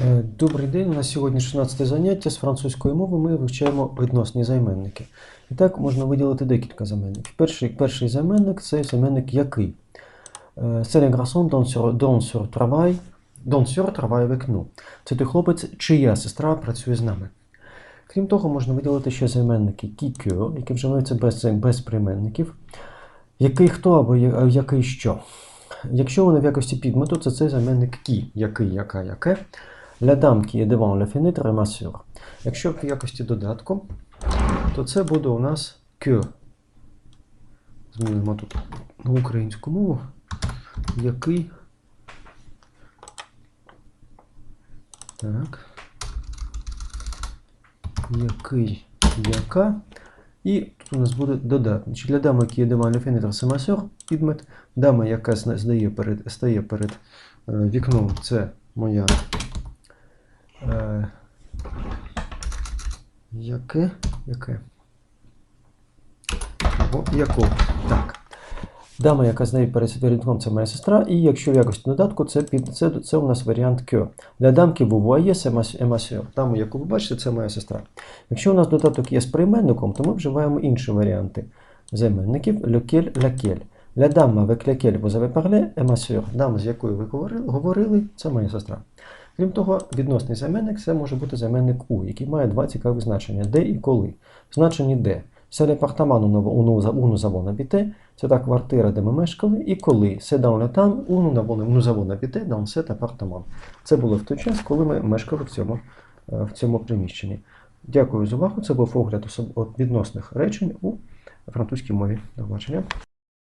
Е, Добрий день. У нас сьогодні 16 заняття з французької мови. Ми вивчаємо відносні займенники. І так можна виділити декілька займенників. Перший, перший займенник це займенник який. C'est garçon dont sur, travail, nous. Це той хлопець, чия сестра працює з нами. Крім того, можна виділити ще займенники que, які вживаються без, без прийменників. Який хто або який що. Якщо вони в якості підмету, це займенник qui, який, яка, яке. La dame qui est devant la fenêtre est ma sœur. Якщо в якості додатку, то це буде у нас que. Змінимо тут на українську мову. Який. Так. Який, яка. І тут у нас буде додаток. Значить, Для дами, які є la fenêtre, c'est підмет. Дама, яка здає перед, стає перед е, вікном, це моя. Яке? Яке? Або яко? Так. Дама, яка з нею перед вікном, це моя сестра. І якщо в якості додатку, це, під, це, це у нас варіант кьо. Для дамки буває емасіо. Даму, яку ви бачите, це моя сестра. Якщо у нас додаток є з прийменником, то ми вживаємо інші варіанти займенників lequel, laquelle. La dame avec laquelle vous avez parlé. Дама, з якою ви говорили, говорили, це моя сестра. Крім того, відносний займенник це може бути займенник у, який має два цікаві значення де і коли. В значенні де. Це où nous avons habité, це та квартира, де ми мешкали, і коли. Où nous avons- nous avons habité dans. Це було в той час, коли ми мешкали в цьому, е, в цьому приміщенні. Дякую за увагу. Це був огляд відносних речень у французькій мові. До побачення.